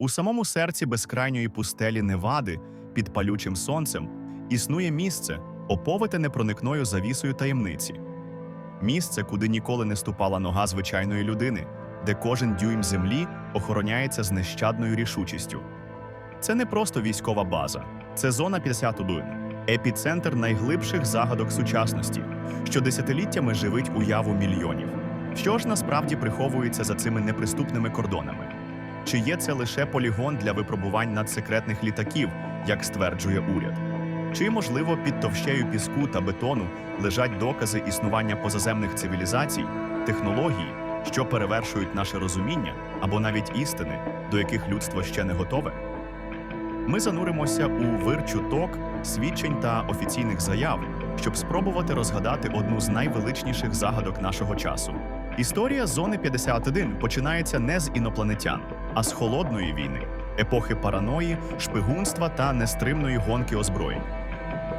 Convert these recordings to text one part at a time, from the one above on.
У самому серці безкрайньої пустелі Невади під палючим сонцем існує місце, оповите непроникною завісою таємниці. Місце, куди ніколи не ступала нога звичайної людини, де кожен дюйм землі охороняється з нещадною рішучістю. Це не просто військова база, це зона 51, епіцентр найглибших загадок сучасності, що десятиліттями живить уяву мільйонів. Що ж насправді приховується за цими неприступними кордонами? Чи є це лише полігон для випробувань надсекретних літаків, як стверджує уряд? Чи, можливо, під товщею піску та бетону лежать докази існування позаземних цивілізацій, технологій, що перевершують наше розуміння або навіть істини, до яких людство ще не готове? Ми зануримося у вир чуток, свідчень та офіційних заяв, щоб спробувати розгадати одну з найвеличніших загадок нашого часу. Історія зони 51 починається не з інопланетян, а з холодної війни, епохи параної, шпигунства та нестримної гонки озброєнь.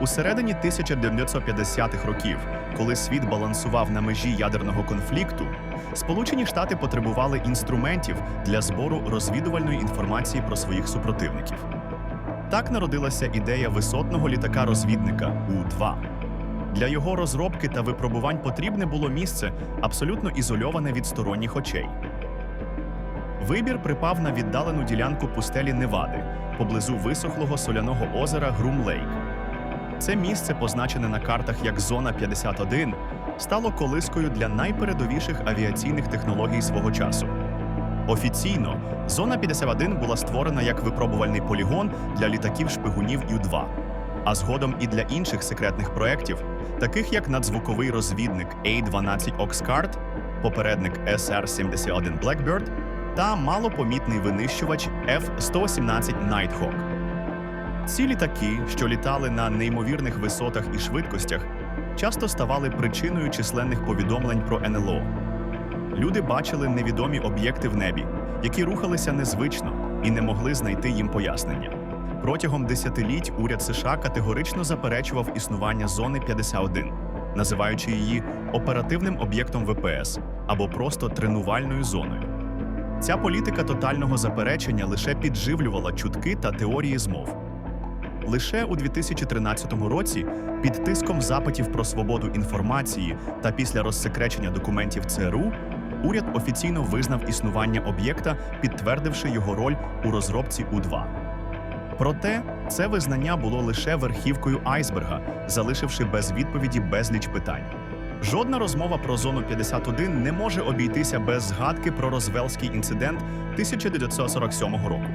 У середині 1950-х років, коли світ балансував на межі ядерного конфлікту, Сполучені Штати потребували інструментів для збору розвідувальної інформації про своїх супротивників. Так народилася ідея висотного літака-розвідника У-2. Для його розробки та випробувань потрібне було місце абсолютно ізольоване від сторонніх очей. Вибір припав на віддалену ділянку пустелі Невади поблизу висохлого соляного озера Грум-Лейк. Це місце, позначене на картах як Зона 51, стало колискою для найпередовіших авіаційних технологій свого часу. Офіційно зона 51 була створена як випробувальний полігон для літаків шпигунів Ю-2, а згодом і для інших секретних проєктів, таких як надзвуковий розвідник A-12 Oxcart, попередник SR-71 Blackbird та малопомітний винищувач F-117 Nighthawk. Ці літаки, що літали на неймовірних висотах і швидкостях, часто ставали причиною численних повідомлень про НЛО. Люди бачили невідомі об'єкти в небі, які рухалися незвично і не могли знайти їм пояснення. Протягом десятиліть уряд США категорично заперечував існування зони 51, називаючи її оперативним об'єктом ВПС або просто тренувальною зоною. Ця політика тотального заперечення лише підживлювала чутки та теорії змов. Лише у 2013 році, під тиском запитів про свободу інформації та після розсекречення документів ЦРУ, уряд офіційно визнав існування об'єкта, підтвердивши його роль у розробці У-2. Проте це визнання було лише верхівкою айсберга, залишивши без відповіді безліч питань. Жодна розмова про зону 51 не може обійтися без згадки про Розвелський інцидент 1947 року.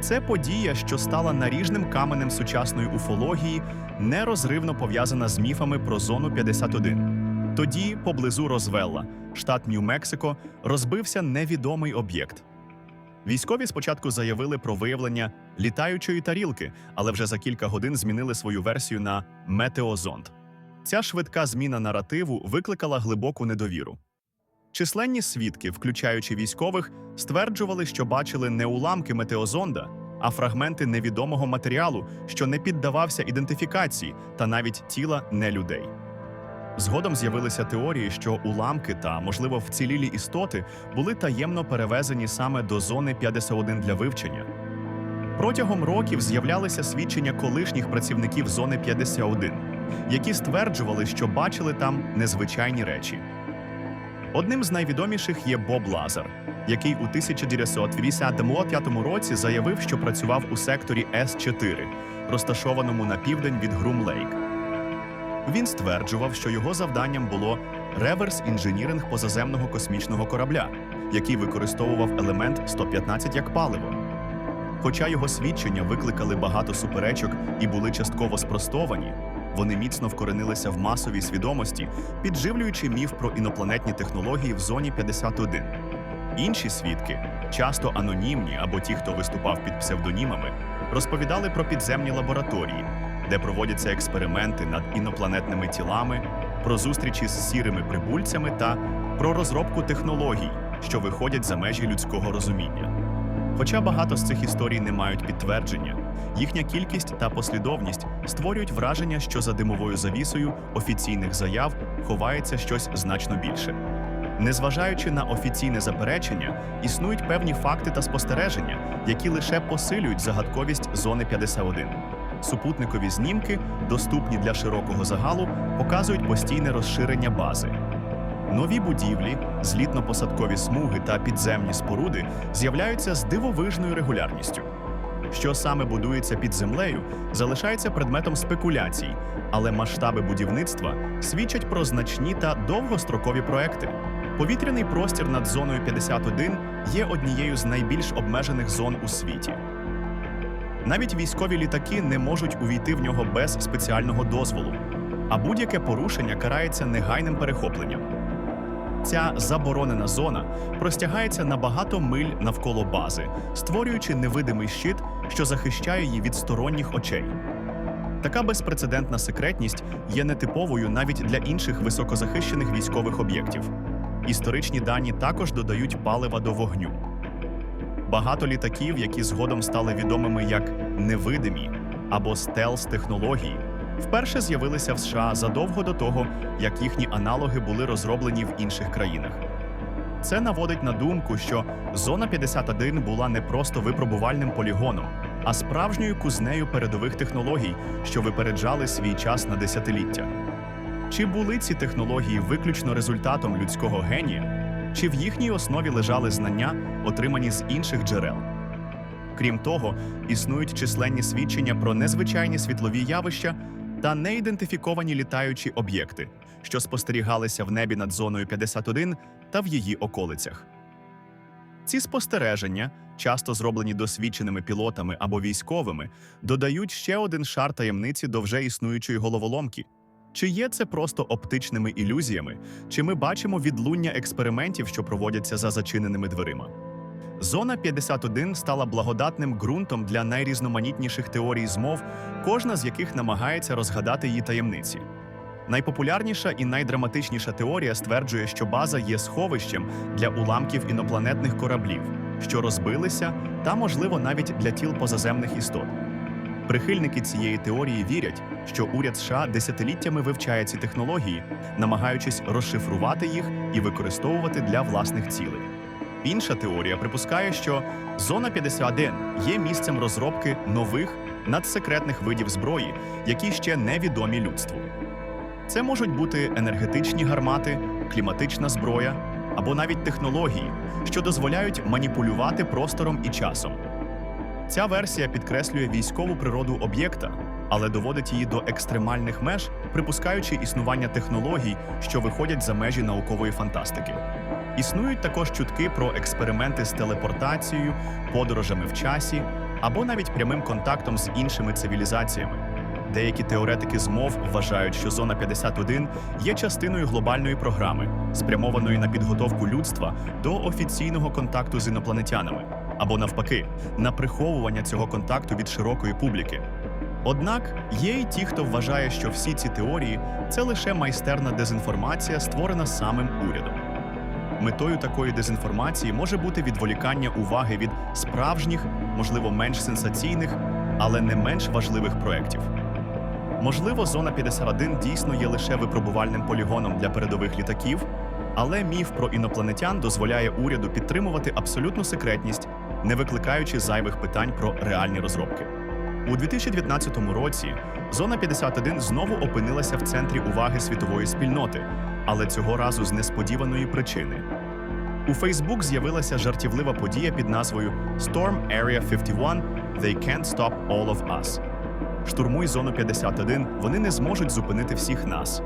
Це подія, що стала наріжним каменем сучасної уфології, нерозривно пов'язана з міфами про зону 51. Тоді, поблизу Розвелла, штат Нью-Мексико, розбився невідомий об'єкт. Військові спочатку заявили про виявлення літаючої тарілки, але вже за кілька годин змінили свою версію на метеозонд. Ця швидка зміна наративу викликала глибоку недовіру. Численні свідки, включаючи військових, стверджували, що бачили не уламки метеозонда, а фрагменти невідомого матеріалу, що не піддавався ідентифікації та навіть тіла не людей. Згодом з'явилися теорії, що уламки та, можливо, вцілілі істоти були таємно перевезені саме до зони 51 для вивчення. Протягом років з'являлися свідчення колишніх працівників зони 51, які стверджували, що бачили там незвичайні речі. Одним з найвідоміших є Боб Лазар, який у 1985 році заявив, що працював у секторі С4, розташованому на південь від Грум-Лейк. Він стверджував, що його завданням було реверс інженіринг позаземного космічного корабля, який використовував елемент 115 як паливо. Хоча його свідчення викликали багато суперечок і були частково спростовані, вони міцно вкоренилися в масовій свідомості, підживлюючи міф про інопланетні технології в зоні 51. Інші свідки, часто анонімні або ті, хто виступав під псевдонімами, розповідали про підземні лабораторії, де проводяться експерименти над інопланетними тілами, про зустрічі з сірими прибульцями та про розробку технологій, що виходять за межі людського розуміння. Хоча багато з цих історій не мають підтвердження, їхня кількість та послідовність створюють враження, що за димовою завісою офіційних заяв ховається щось значно більше. Незважаючи на офіційне заперечення, існують певні факти та спостереження, які лише посилюють загадковість зони 51. Супутникові знімки, доступні для широкого загалу, показують постійне розширення бази. Нові будівлі, злітно-посадкові смуги та підземні споруди з'являються з дивовижною регулярністю. Що саме будується під землею, залишається предметом спекуляцій, але масштаби будівництва свідчать про значні та довгострокові проекти. Повітряний простір над зоною 51 є однією з найбільш обмежених зон у світі. Навіть військові літаки не можуть увійти в нього без спеціального дозволу, а будь-яке порушення карається негайним перехопленням. Ця заборонена зона простягається на багато миль навколо бази, створюючи невидимий щит, що захищає її від сторонніх очей. Така безпрецедентна секретність є нетиповою навіть для інших високозахищених військових об'єктів. Історичні дані також додають палива до вогню. Багато літаків, які згодом стали відомими як невидимі або стелс-технології, вперше з'явилися в США задовго до того, як їхні аналоги були розроблені в інших країнах. Це наводить на думку, що зона 51 була не просто випробувальним полігоном, а справжньою кузнею передових технологій, що випереджали свій час на десятиліття. Чи були ці технології виключно результатом людського генія, чи в їхній основі лежали знання, отримані з інших джерел? Крім того, існують численні свідчення про незвичайні світлові явища та неідентифіковані літаючі об'єкти, що спостерігалися в небі над зоною 51 та в її околицях. Ці спостереження, часто зроблені досвідченими пілотами або військовими, додають ще один шар таємниці до вже існуючої головоломки. Чи є це просто оптичними ілюзіями, чи ми бачимо відлуння експериментів, що проводяться за зачиненими дверима? Зона 51 стала благодатним ґрунтом для найрізноманітніших теорій змов, кожна з яких намагається розгадати її таємниці. Найпопулярніша і найдраматичніша теорія стверджує, що база є сховищем для уламків інопланетних кораблів, що розбилися, та, можливо, навіть для тіл позаземних істот. Прихильники цієї теорії вірять, що уряд США десятиліттями вивчає ці технології, намагаючись розшифрувати їх і використовувати для власних цілей. Інша теорія припускає, що зона 51 є місцем розробки нових надсекретних видів зброї, які ще невідомі людству. Це можуть бути енергетичні гармати, кліматична зброя або навіть технології, що дозволяють маніпулювати простором і часом. Ця версія підкреслює військову природу об'єкта, але доводить її до екстремальних меж, припускаючи існування технологій, що виходять за межі наукової фантастики. Існують також чутки про експерименти з телепортацією, подорожами в часі або навіть прямим контактом з іншими цивілізаціями. Деякі теоретики змов вважають, що зона 51 є частиною глобальної програми, спрямованої на підготовку людства до офіційного контакту з інопланетянами, або навпаки, на приховування цього контакту від широкої публіки. Однак є й ті, хто вважає, що всі ці теорії це лише майстерна дезінформація, створена самим урядом. Метою такої дезінформації може бути відволікання уваги від справжніх, можливо, менш сенсаційних, але не менш важливих проєктів. Можливо, зона 51 дійсно є лише випробувальним полігоном для передових літаків, але міф про інопланетян дозволяє уряду підтримувати абсолютну секретність, не викликаючи зайвих питань про реальні розробки. У 2019 році зона 51 знову опинилася в центрі уваги світової спільноти, але цього разу з несподіваної причини. У Фейсбук з'явилася жартівлива подія під назвою Storm Area 51 They Can't Stop All of Us. Штурмуй зону 51, вони не зможуть зупинити всіх нас.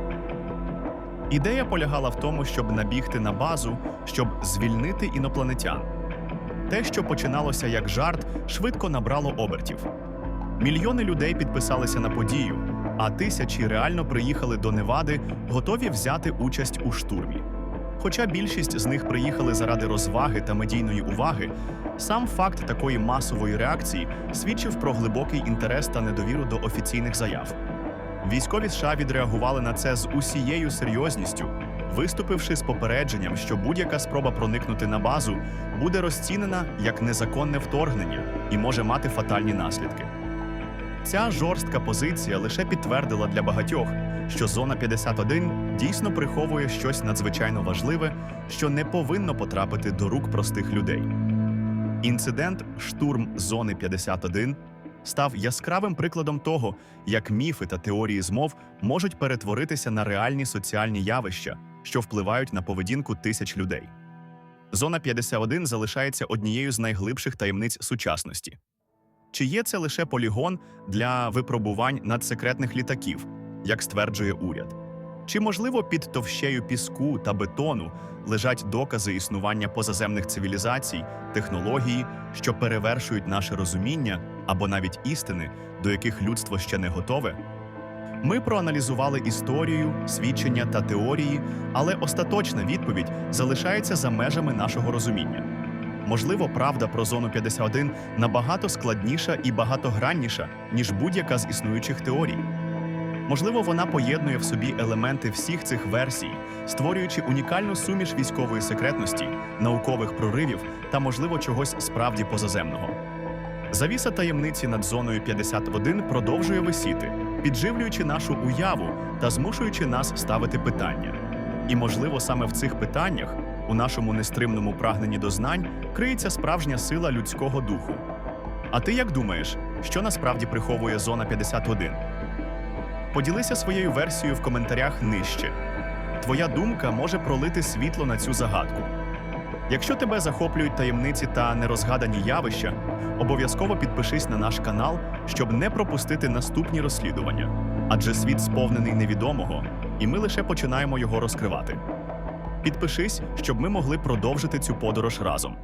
Ідея полягала в тому, щоб набігти на базу, щоб звільнити інопланетян. Те, що починалося як жарт, швидко набрало обертів. Мільйони людей підписалися на подію, а тисячі реально приїхали до Невади, готові взяти участь у штурмі. Хоча більшість з них приїхали заради розваги та медійної уваги, сам факт такої масової реакції свідчив про глибокий інтерес та недовіру до офіційних заяв. Військові США відреагували на це з усією серйозністю, виступивши з попередженням, що будь-яка спроба проникнути на базу буде розцінена як незаконне вторгнення і може мати фатальні наслідки. Ця жорстка позиція лише підтвердила для багатьох, що зона 51 дійсно приховує щось надзвичайно важливе, що не повинно потрапити до рук простих людей. Інцидент штурм зони 51 став яскравим прикладом того, як міфи та теорії змов можуть перетворитися на реальні соціальні явища, що впливають на поведінку тисяч людей. Зона 51 залишається однією з найглибших таємниць сучасності. Чи є це лише полігон для випробувань надсекретних літаків, як стверджує уряд? Чи можливо під товщею піску та бетону лежать докази існування позаземних цивілізацій, технології, що перевершують наше розуміння або навіть істини, до яких людство ще не готове? Ми проаналізували історію, свідчення та теорії, але остаточна відповідь залишається за межами нашого розуміння. Можливо, правда про зону 51 набагато складніша і багатогранніша, ніж будь-яка з існуючих теорій. Можливо, вона поєднує в собі елементи всіх цих версій, створюючи унікальну суміш військової секретності, наукових проривів та, можливо, чогось справді позаземного. Завіса таємниці над зоною 51 продовжує висіти, підживлюючи нашу уяву та змушуючи нас ставити питання. І, можливо, саме в цих питаннях, у нашому нестримному прагненні до знань, криється справжня сила людського духу. А ти як думаєш, що насправді приховує зона 51? Поділися своєю версією в коментарях нижче. Твоя думка може пролити світло на цю загадку. Якщо тебе захоплюють таємниці та нерозгадані явища, обов'язково підпишись на наш канал, щоб не пропустити наступні розслідування. Адже світ сповнений невідомого, і ми лише починаємо його розкривати. Підпишись, щоб ми могли продовжити цю подорож разом.